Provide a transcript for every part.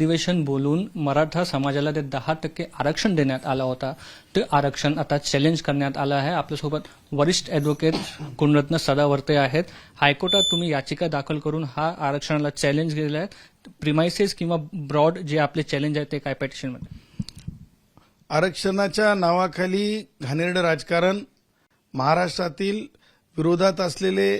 अधिवेशन बोलून मराठा समाजाला ते दहा टक्के आरक्षण देण्यात आला होता. ते आरक्षण आता चॅलेंज करण्यात आलं आहे. आपल्यासोबत वरिष्ठ ॲडव्होकेट गुणरत्न सदावर्ते आहेत. हायकोर्टात तुम्ही याचिका दाखल करून हा आरक्षणाला चॅलेंज केलेला आहे. प्रिमायसेस किंवा ब्रॉड जे आपले चॅलेंज आहे ते काय पेटिशनमध्ये आरक्षणाच्या नावाखाली घाणेरडं राजकारण महाराष्ट्रातील विरोधात असलेले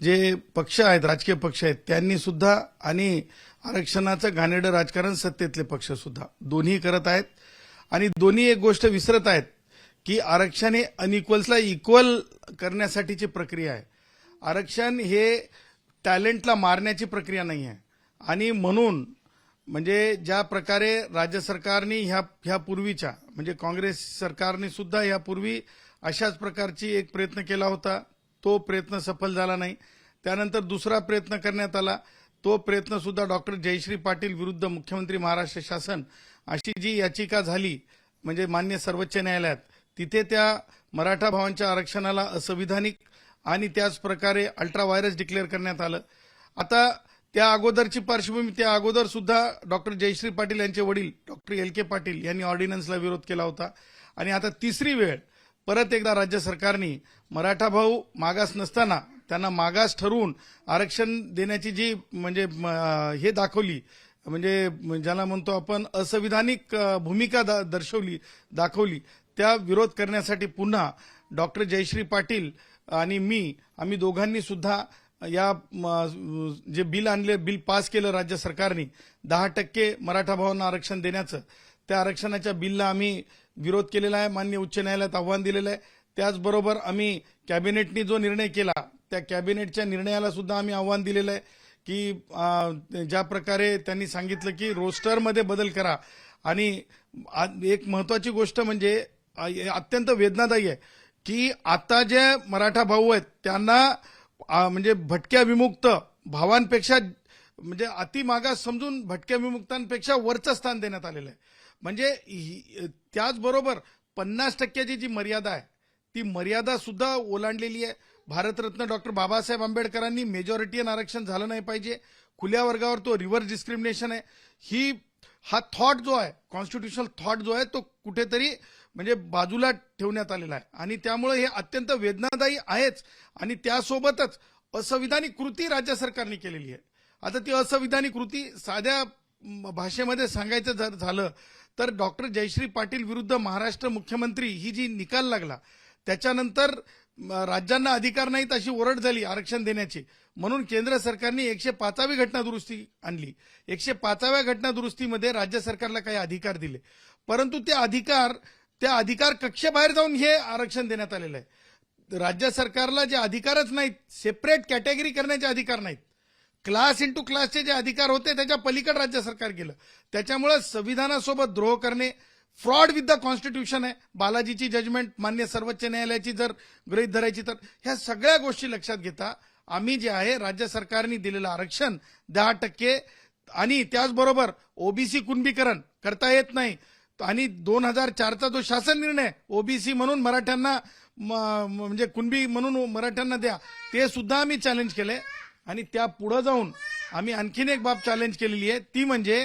जे पक्ष आहेत राजकीय पक्ष आहेत त्यांनी सुद्धा आणि आरक्षणाचं घाणेरडं राजकारण सत्तेतले पक्ष सुद्धा. दोन्ही करत आहेत. आणि दोन्ही एक गोष्ट विसरत आहेत की आरक्षण हे अनइक्वल्सला इक्वल करण्यासाठीची प्रक्रिया आहे. आरक्षण हे टॅलेंटला मारण्याची प्रक्रिया नाही आहे. आणि म्हणून म्हणजे ज्या प्रकारे राज्य सरकारने ह्या ह्यापूर्वीच्या म्हणजे काँग्रेस सरकारने सुद्धा ह्यापूर्वी अशाच प्रकारची एक प्रयत्न केला होता. तो प्रयत्न सफल झाला नाही. त्यानंतर दुसरा प्रयत्न करण्यात आला. तो प्रयत्न सुद्धा डॉक्टर जयश्री पाटील विरुद्ध मुख्यमंत्री महाराष्ट्र शासन अशी जी याचिका झाली म्हणजे मान्य सर्वोच्च न्यायालयात तिथे त्या मराठा भावांच्या आरक्षणाला असंविधानिक आणि त्याच प्रकारे अल्ट्रा व्हायरस डिक्लेअर करण्यात आलं. आता त्या अगोदरची पार्श्वभूमी त्या अगोदर सुद्धा डॉक्टर जयश्री पाटील यांचे वडील डॉक्टर एल के पाटील यांनी ऑर्डिनन्सला विरोध केला होता. आणि आता तिसरी वेळ परत एकदा राज्य सरकारने मराठा भाऊ मागास नसताना त्यांना मागास ठरवून आरक्षण देण्याची जी म्हणजे म, हे दाखवली म्हणजे ज्याला म्हणतो आपण असंविधानिक भूमिका दा- दर्शवली दाखवली त्या विरोध करण्यासाठी पुन्हा डॉक्टर जयश्री पाटील आणि मी आम्ही दोघांनी सुद्धा या म, जे बिल आणले बिल पास केलं राज्य सरकारने दहा टक्के मराठा भावांना आरक्षण देण्याचं. त्या आरक्षणाच्या बिलला आम्ही विरोध केलेला आहे मान्य उच्च न्यायालयात आव्हान दिलेलं आहे. त्याचबरोबर आम्ही कॅबिनेटनी जो निर्णय केला त्या कॅबिनेटच्या निर्णयाला सुद्धा आम्ही आव्हान दिलेलं आहे की ज्या प्रकारे त्यांनी सांगितलं की रोस्टरमध्ये बदल करा. आणि एक महत्वाची गोष्ट म्हणजे अत्यंत वेदनादायी आहे की आता जे मराठा भाऊ आहेत त्यांना म्हणजे भटक्या विमुक्त भावांपेक्षा म्हणजे अतिमागास समजून भटक्या विमुक्तांपेक्षा वरचं स्थान देण्यात आलेलं आहे. म्हणजे ही- त्याचबरोबर पन्नास टक्क्याची जी मर्यादा आहे ती मर्यादा सुद्धा ओलांडलेली आहे. भारतरत्न डॉक्टर बाबासाहेब आंबेडकरांनी मेजॉरिटीयन आरक्षण झालं नाही पाहिजे. खुल्या वर्गावर तो रिव्हर्स डिस्क्रिमिनेशन आहे. ही हा थॉट जो आहे कॉन्स्टिट्युशनल थॉट जो आहे तो कुठेतरी म्हणजे बाजूला ठेवण्यात आलेला आहे. आणि त्यामुळे हे अत्यंत वेदनादायी आहेच. आणि त्यासोबतच असंविधानिक कृती राज्य सरकारने केलेली आहे. आता ती असंविधानिक कृती साध्या भाषेमध्ये सांगायचं जर झालं तर डॉक्टर जयश्री पाटील विरुद्ध महाराष्ट्र मुख्यमंत्री ही जी निकाल लागला त्याच्यानंतर राज्यांना अधिकार नाहीत अशी ओरड झाली आरक्षण देण्याची. म्हणून केंद्र सरकारने एकशे पाचावी घटना दुरुस्ती आणली. एकशे पाचाव्या घटना दुरुस्तीमध्ये राज्य सरकारला काही अधिकार दिले. परंतु ते अधिकार त्या अधिकार कक्षेबाहेर जाऊन हे आरक्षण देण्यात आलेलं आहे. राज्य सरकारला जे अधिकारच नाहीत सेपरेट कॅटेगरी करण्याचे अधिकार नाहीत. क्लास इंटू क्लासचे जे अधिकार होते त्याच्या पलीकडे राज्य सरकार गेलं. त्याच्यामुळे संविधानासोबत द्रोह करणे फ्रॉड विथ द कॉन्स्टिट्यूशन आहे. बालाजीची जजमेंट मान्य सर्वोच्च न्यायालयाची जर गृहित धरायची तर ह्या सगळ्या गोष्टी लक्षात घेता आम्ही जे आहे राज्य सरकारने दिलेलं आरक्षण दहा टक्के आणि त्याचबरोबर ओबीसी कुणबीकरण करता येत नाही. आणि दोन हजार चारचा जो शासन निर्णय ओबीसी म्हणून मराठ्यांना म्हणजे कुणबी म्हणून मराठ्यांना द्या ते सुद्धा आम्ही चॅलेंज केले. आणि त्या पुढे जाऊन आम्ही आणखीन एक बाब चॅलेंज केलेली आहे. ती म्हणजे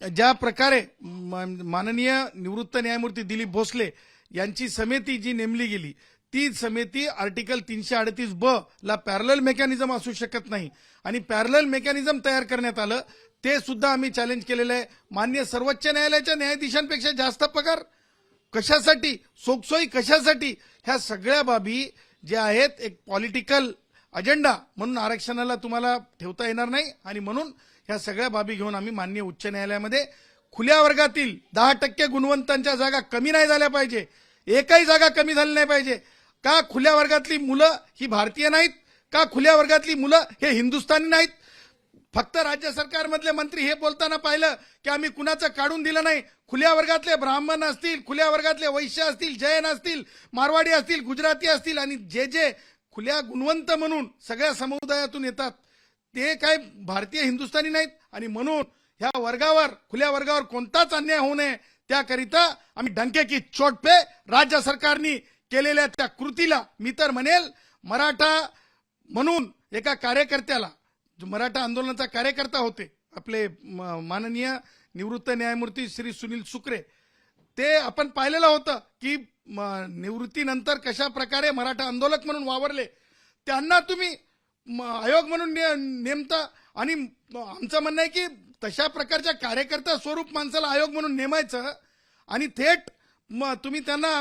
ज्या प्रकारे माननीय निवृत्त न्यायमूर्ती दिलीप भोसले यांची समिती जी नेमली गेली ती समिती आर्टिकल तीनशे अडतीस ब ला पॅरल मेकॅनिझम असू शकत नाही. आणि पॅरल मेकॅनिझम तयार करण्यात आलं ते सुद्धा आम्ही चॅलेंज केलेलं आहे. मान्य सर्वोच्च न्यायालयाच्या न्यायाधीशांपेक्षा जास्त पगार? कशासाठी? सोकसोयी कशासाठी? ह्या सगळ्या बाबी ज्या आहेत एक पॉलिटिकल अजेंडा म्हणून आरक्षणाला तुम्हाला ठेवता येणार नाही. आणि म्हणून ह्या सगळ्या बाबी घेऊन आम्ही मान्य उच्च न्यायालयामध्ये खुल्या वर्गातील दहा टक्के गुणवंतांच्या जागा कमी नाही झाल्या पाहिजे. एकही जागा कमी झाली नाही पाहिजे. का खुल्या वर्गातली मुलं ही भारतीय नाहीत? का खुल्या वर्गातली मुलं हे हिंदुस्थानी नाहीत? फक्त राज्य सरकारमधले मंत्री हे बोलताना पाहिलं की आम्ही कुणाचं काढून दिलं नाही. खुल्या वर्गातले ब्राह्मण असतील खुल्या वर्गातले वैश्य असतील जैन असतील मारवाडी असतील गुजराती असतील आणि जे जे खुल्या गुणवंत म्हणून सगळ्या समुदायातून येतात ते काय भारतीय हिंदुस्थानी नाहीत. आणि म्हणून ह्या वर्गावर खुल्या वर्गावर कोणताच अन्याय होऊ नये. त्याकरिता आम्ही डंके की चोट पे राज्य सरकारने केलेल्या त्या कृतीला मी तर म्हणेल मराठा म्हणून एका कार्यकर्त्याला जो मराठा आंदोलनाचा कार्यकर्ता होते आपले म- माननीय निवृत्त न्यायमूर्ती श्री सुनील सुक्रे ते आपण पाहिलेलं होतं की म, निवृत्तीनंतर कशा प्रकारे मराठा आंदोलक म्हणून वावरले. त्यांना तुम्ही आयोग म्हणून ने- नेमता आणि आमचं म्हणणं आहे की तशा प्रकारच्या कार्यकर्ता स्वरूप माणसाला आयोग म्हणून नेमायचं आणि थेट तुम्ही त्यांना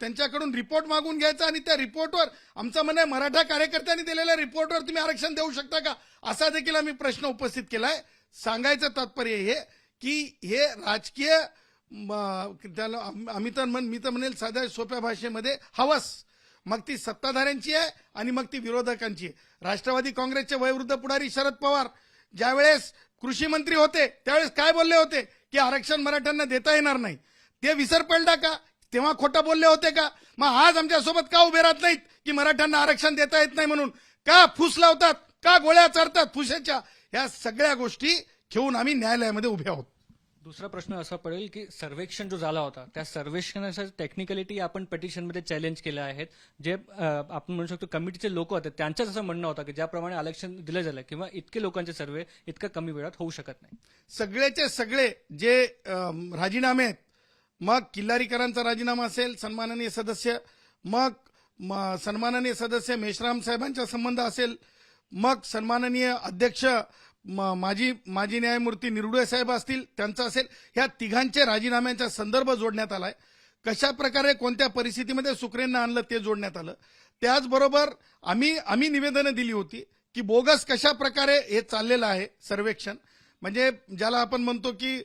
त्यांच्याकडून रिपोर्ट मागून घ्यायचा आणि त्या रिपोर्टवर आमचं म्हणणं आहे मराठा कार्यकर्त्यांनी दिलेल्या रिपोर्टवर तुम्ही आरक्षण देऊ शकता का? असा देखील आम्ही प्रश्न उपस्थित केलाय. सांगायचं तात्पर्य हे की हे राजकीय त्याला आम्ही तर म्हण मी तर म्हणेल साध्या सोप्या भाषेमध्ये हवस. मग ती सत्ताधाऱ्यांची आहे आणि मग ती विरोधकांची आहे. राष्ट्रवादी काँग्रेसचे वयवृद्ध पुढारी शरद पवार ज्यावेळेस कृषी मंत्री होते त्यावेळेस काय बोलले होते? की आरक्षण मराठ्यांना देता येणार नाही. ते विसर पडला का? तेव्हा खोटं बोलले होते का? मग आज आमच्यासोबत का उभे राहत नाहीत की मराठ्यांना आरक्षण देता येत नाही म्हणून? का फूस लावतात? का गोळ्या चढतात फुसाच्या? ह्या सगळ्या गोष्टी घेऊन आम्ही न्यायालयामध्ये उभे आहोत. दुसरा प्रश्न असा पडेल की सर्वेक्षण जो झाला होता त्या सर्वेक्षणाच्या टेक्निकलिटी आपण पेटिशनमध्ये चॅलेंज केल्या आहेत. जे आपण म्हणू शकतो कमिटीचे लोक होते त्यांचंच असं म्हणणं होतं की ज्याप्रमाणे आरक्षण दिलं झालं किंवा इतके लोकांचे सर्वे इतकं कमी वेळात होऊ शकत नाही. सगळ्याचे सगळे जे राजीनामे आहेत मग किल्लारीकरांचा राजीनामा असेल सन्माननीय सदस्य मग म, सन्माननीय सदस्य मेश्राम साहेबांचा संबंध असेल मग सन्माननीय अध्यक्ष माजी माजी न्यायमूर्ती निरुडे साहेब असतील त्यांचा असेल ह्या तिघांच्या राजीनाम्यांचा संदर्भ जोडण्यात आलाय. कशा प्रकारे कोणत्या परिस्थितीमध्ये सुक्रेंना आणलं ते जोडण्यात आलं. त्याचबरोबर आम्ही आम्ही निवेदनं दिली होती की बोगस कशा प्रकारे हे चाललेलं आहे सर्वेक्षण. म्हणजे ज्याला आपण म्हणतो की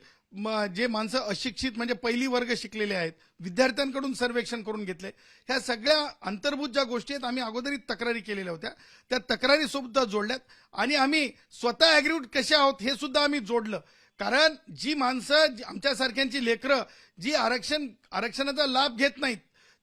जे माणसं अशिक्षित म्हणजे पहिली वर्ग शिकलेले आहेत विद्यार्थ्यांकडून सर्वेक्षण करून घेतले. ह्या सगळ्या अंतर्भूत ज्या गोष्टी आहेत आम्ही अगोदरी तक्रारी केलेल्या होत्या. त्या तक्रारी सुद्धा जोडल्यात. आणि आम्ही स्वतः ॲग्रीवूट कसे आहोत हे सुद्धा आम्ही जोडलं. कारण जी माणसं जी- आमच्यासारख्यांची लेकरं जी आरक्षण आरक्षणाचा लाभ घेत नाहीत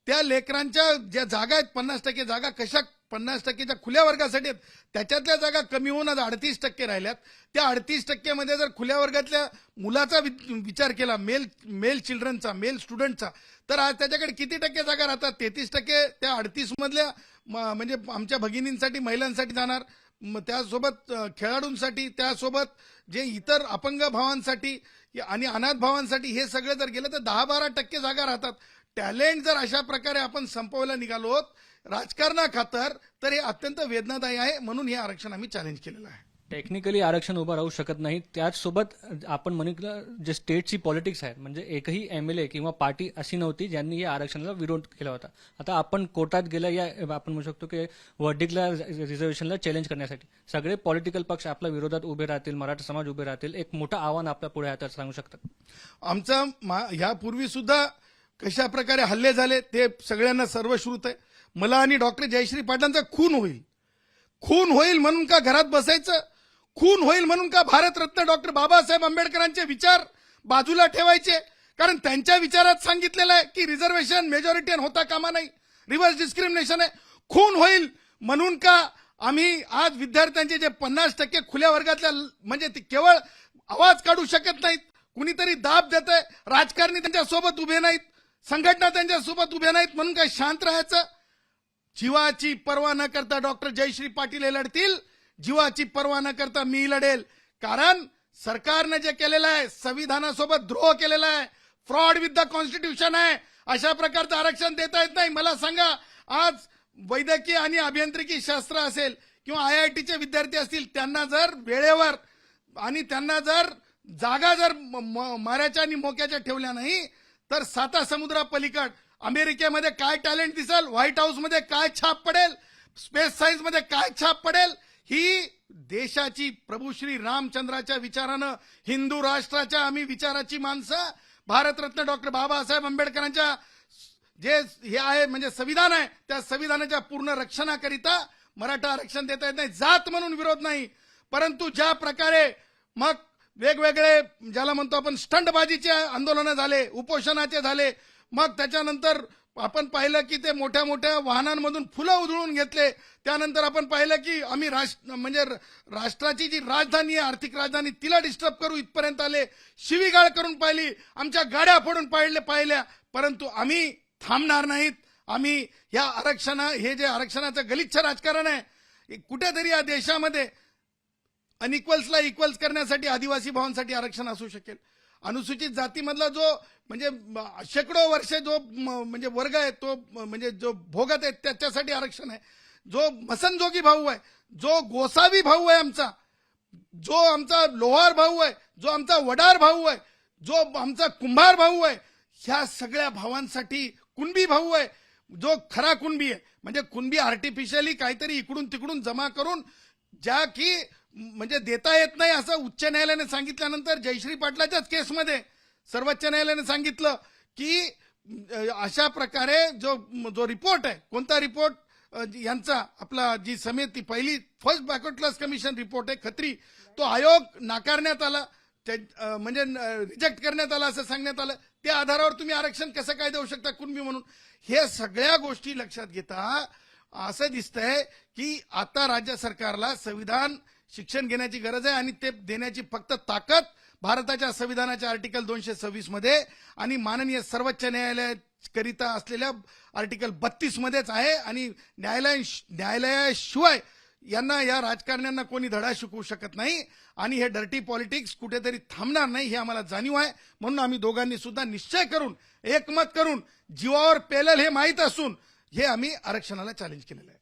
त्या लेकरांच्या ज्या जागा आहेत पन्नास टक्के जागा कशा पन्नास टक्केच्या खुल्या वर्गासाठी आहेत. त्याच्यातल्या जागा कमी होऊन आज अडतीस टक्के राहिल्यात. त्या अडतीस टक्केमध्ये जर खुल्या वर्गातल्या मुलाचा वि- विचार केला मेल मेल चिल्ड्रनचा मेल स्टुडंटचा तर आज त्याच्याकडे किती टक्के जागा राहतात? तेहतीस टक्के त्या अडतीसमधल्या म्हणजे आमच्या भगिनींसाठी महिलांसाठी जाणार. त्यासोबत खेळाडूंसाठी त्यासोबत जे इतर अपंग भावांसाठी आणि अनाथ भावांसाठी हे सगळं जर गेलं तर दहा बारा टक्के जागा राहतात. टॅलेंट जर अशा प्रकारे आपण संपवायला निघालो आहोत राजकारणा खातर तर हे अत्यंत वेदनादायी आहे म्हणून हे आरक्षण आम्ही चॅलेंज केलेलं आहे. टेक्निकली आरक्षण उभं राहू शकत नाही. त्याचसोबत आपण म्हणितलं जे स्टेटची पॉलिटिक्स आहेत म्हणजे एकही एमएलए किंवा पार्टी अशी नव्हती ज्यांनी या आरक्षणाला विरोध केला होता. आता आपण कोर्टात गेल्या या आपण म्हणू शकतो की वर्डिकला रिझर्वेशनला चॅलेंज करण्यासाठी सगळे पॉलिटिकल पक्ष आपल्या विरोधात उभे राहतील मराठा समाज उभे राहतील. एक मोठं आव्हान आपल्या पुढे आहे तर सांगू शकतात. आमचा मा- यापूर्वी सुद्धा कशा प्रकारे हल्ले झाले ते सगळ्यांना सर्वश्रुत आहे. मला आणि डॉक्टर जयश्री पाटलांचा खून होईल. खून होईल म्हणून का घरात बसायचं? खून होईल म्हणून का भारतरत्न डॉक्टर बाबासाहेब आंबेडकरांचे विचार बाजूला ठेवायचे? कारण त्यांच्या विचारात सांगितलेलं आहे की रिझर्वेशन मेजॉरिटी होता कामा नाही. रिव्हर्स डिस्क्रिमिनेशन आहे. खून होईल म्हणून का आम्ही आज विद्यार्थ्यांचे जे पन्नास टक्के खुल्या वर्गातल्या म्हणजे केवळ आवाज काढू शकत नाहीत. कुणीतरी दाब देत आहे राजकारणी त्यांच्यासोबत उभे नाहीत. संघटना त्यांच्यासोबत उभे नाहीत. म्हणून काय शांत राहायचं? जीवाची पर्वा न करता डॉक्टर जयश्री पाटील हे लढतील. जीवाची पर्वा न करता मी लढेल. कारण सरकारने जे केलेलं आहे संविधानासोबत द्रोह केलेला आहे फ्रॉड विथ द कॉन्स्टिट्यूशन आहे अशा प्रकारचं आरक्षण देता येत नाही. मला सांगा आज वैद्यकीय आणि अभियांत्रिकी शास्त्र असेल किंवा आय आय टीचे विद्यार्थी असतील त्यांना जर वेळेवर आणि त्यांना जर जागा जर म- म- माऱ्याच्या आणि मोक्याच्या ठेवल्या नाही तर साता समुद्रा पलीकड अमेरिकेमध्ये काय टॅलेंट दिसेल? व्हाईट हाऊसमध्ये काय छाप पडेल? स्पेस सायन्समध्ये काय छाप पडेल? ही देशाची प्रभू श्री रामचंद्राच्या विचारानं हिंदू राष्ट्राच्या आम्ही विचाराची माणसं भारतरत्न डॉक्टर बाबासाहेब आंबेडकरांच्या जे हे आहे म्हणजे संविधान आहे त्या संविधानाच्या पूर्ण रक्षणाकरिता मराठा आरक्षण देता येत नाही. जात म्हणून विरोध नाही. परंतु ज्या प्रकारे मग वेगवेगळे ज्याला म्हणतो आपण स्टंटबाजीचे आंदोलनं झाले उपोषणाचे झाले. मग त्याच्यानंतर आपण पाहिलं की ते मोठ्या मोठ्या वाहनांमधून फुलं उधळून घेतले. त्यानंतर आपण पाहिलं की आम्ही राष्ट्र म्हणजे राष्ट्राची जी राजधानी आहे आर्थिक राजधानी तिला डिस्टर्ब करू इथपर्यंत आले. शिवीगाळ करून पाहिली. आमच्या गाड्या फोडून पाहिले पाहिल्या. परंतु आम्ही थांबणार नाहीत. आम्ही या आरक्षणा हे जे आरक्षणाचं गलिच्छ राजकारण आहे हे कुठेतरी या देशामध्ये अनइक्वल्सला इक्वल्स करण्यासाठी आदिवासी भावांसाठी आरक्षण असू शकेल. अनुसूचित जातीमधला जो म्हणजे शेकडो वर्ष जो म, म्हणजे वर्ग आहे तो म्हणजे जो भोगत आहे त्याच्यासाठी आरक्षण आहे. जो मसनजोगी भाऊ आहे जो गोसावी भाऊ आहे आमचा जो आमचा लोहार भाऊ आहे जो आमचा वडार भाऊ आहे जो आमचा कुंभार भाऊ आहे ह्या सगळ्या भावांसाठी कुणबी भाऊ आहे जो खरा कुणबी आहे. म्हणजे कुणबी आर्टिफिशियली काहीतरी इकडून तिकडून जमा करून ज्या की म्हणजे देता येत नाही असं उच्च न्यायालयाने सांगितल्यानंतर जयश्री पाटलाच्याच केसमध्ये सर्वोच्च न्यायालयाने सांगितलं की अशा प्रकारे जो जो रिपोर्ट आहे कोणता रिपोर्ट यांचा आपला जी समिती पहिली first backward class commission report आहे खत्री तो आयोग नाकारण्यात आला त्या- म्हणजे रिजेक्ट करण्यात आला असं सांगण्यात आलं त्या आधारावर तुम्ही आरक्षण कसं काय देऊ शकता कुणबी म्हणून? हे सगळ्या गोष्टी लक्षात घेता असं दिसतंय की आता राज्य सरकारला संविधान शिक्षण घेण्याची गरज आहे आणि ते देण्याची फक्त ताकद भारताच्या संविधानाच्या आर्टिकल दोनशे सव्वीसमध्ये आणि माननीय सर्वोच्च न्यायालयाकरिता असलेल्या आर्टिकल बत्तीस मध्येच आहे आणि न्यायालय न्यायालयाशिवाय यांना या राजकारण्यांना कोणी धडा शिकवू शकत नाही आणि हे डर्टी पॉलिटिक्स कुठेतरी थांबणार नाही हे आम्हाला जाणीव आहे. म्हणून आम्ही दोघांनी सुद्धा निश्चय करून एकमत करून जीवावर पेलल हे माहीत असून हे आम्ही आरक्षणाला चॅलेंज केलेलं आहे.